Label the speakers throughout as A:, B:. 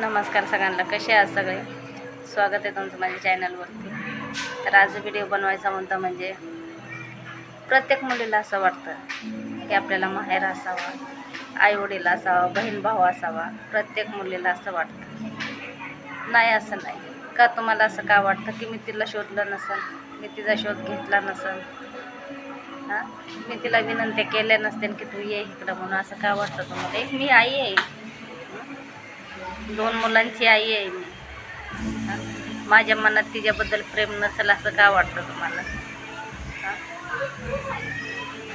A: नमस्कार सगळ्यांना. कसे आहात सगळे? स्वागत आहे तुमचं माझ्या चॅनलवरती. तर आज व्हिडिओ बनवायचा म्हणता म्हणजे प्रत्येक मुलीला असं वाटतं की आपल्याला माहेर असावा आईवडील असावा बहीण भाऊ असावा प्रत्येक मुलीला असं वाटतं. नाही असं नाही. का तुम्हाला असं का वाटतं की मी तिला शोधलं नसेल? मी तिचा शोध घेतला नसेल? हां? मी तिला विनंती केल्या नसतील की तू ये इकडं म्हणून. असं का वाटतं तुम्हाला? एक मी आई आहे. दोन मुलांची आई आहे मी. माझ्या मनात तिच्याबद्दल प्रेम नसेल असं का वाटतं तुम्हाला?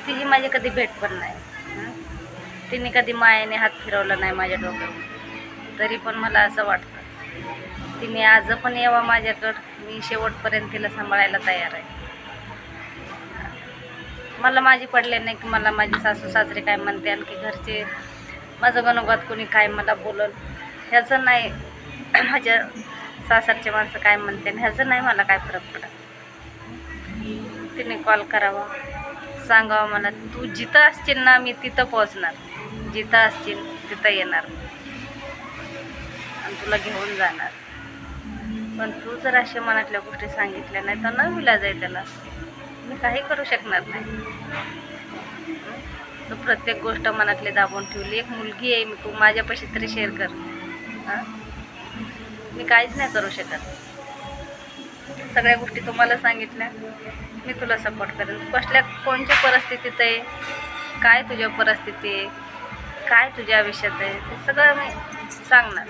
A: तिची माझी कधी भेट पण नाही. तिने कधी मायाने हात फिरवला नाही माझ्या डोक्यावर. तरी पण मला असं वाटतं. तिने आज पण यावा माझ्याकडं. मी शेवटपर्यंत तिला सांभाळायला तयार आहे. मला माझी पडले नाही की मला माझे सासू सासरे काय म्हणते आणखी घरचे माझं गणोगात कोणी काय मला बोलल. ह्याचं नाही. माझ्या सासरचे माणसं काय म्हणते ह्याचं नाही मला काय फरक पडत. तिने कॉल करावा. सांगावं मला तू जिथं असशील ना मी तिथं पोहोचणार. जिथं असशील तिथं येणार. आणि तुला घेऊन जाणार. पण तू जर अशा मनातल्या गोष्टी सांगितल्या नाही तर न विला जाईल त्याला. मी काही करू शकणार नाही. तू प्रत्येक गोष्ट मनातली दाबून ठेवली. एक मुलगी आहे मी तू माझ्यापाशी तरी शेअर कर. हां? मी काहीच नाही करू शकत. सगळ्या गोष्टी तुम्हाला सांगितल्या. मी तुला सपोर्ट करेन कसल्या कोणत्या परिस्थितीत आहे? काय तुझ्या परिस्थिती आहे? काय तुझ्या आयुष्यात आहे? ते सगळं मी सांगणार.